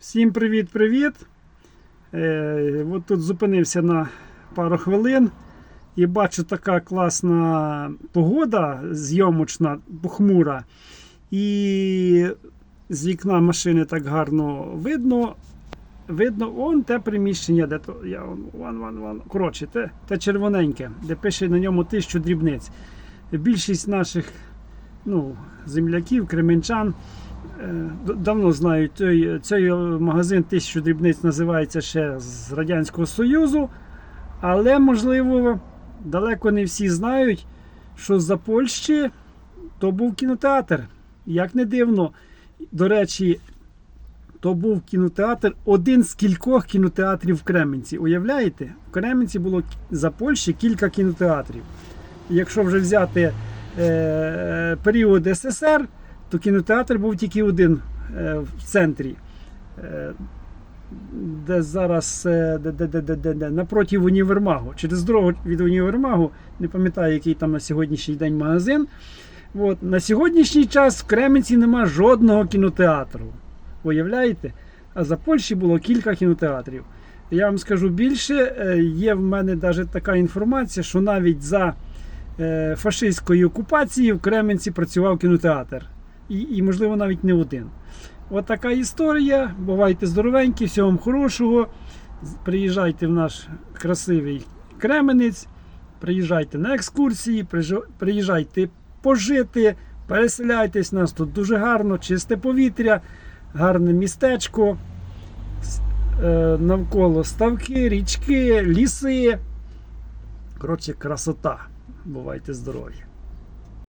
Всім привіт-привіт! Е, от тут зупинився на пару хвилин і бачу така класна погода, зйомочна, похмура. І з вікна машини так гарно видно. Видно, он те приміщення, де то я вон, вон, вон. Коротше, те, те червоненьке, де пише на ньому тисячу дрібниць. Більшість наших ну, земляків, кременчан давно знають цей магазин тисячу дрібниць називається ще з Радянського Союзу. Але, можливо, далеко не всі знають, що за Польщі то був кінотеатр. Як не дивно, до речі, то був кінотеатр, один з кількох кінотеатрів в Кременці. Уявляєте? В Кременці було за Польщі кілька кінотеатрів. Якщо вже взяти е, період СССР, то кінотеатр був тільки один е, в центрі. Е, де зараз е, де, де, де, де, де, напроти універмагу. Через дорогу від універмагу, не пам'ятаю, який там на сьогоднішній день магазин. От, на сьогоднішній час в Кременці нема жодного кінотеатру. Уявляєте? А за Польщі було кілька кінотеатрів. Я вам скажу більше, є в мене навіть така інформація, що навіть за фашистської окупації в Кременці працював кінотеатр. І, і можливо, навіть не один. От така історія. Бувайте здоровенькі, всього вам хорошого. Приїжджайте в наш красивий Кременець, приїжджайте на екскурсії, приїжджайте пожити, переселяйтесь. Нас тут дуже гарно, чисте повітря, гарне містечко. Е, Навколо ставки, річки, ліси. Коротше, красота. Бувайте здорові!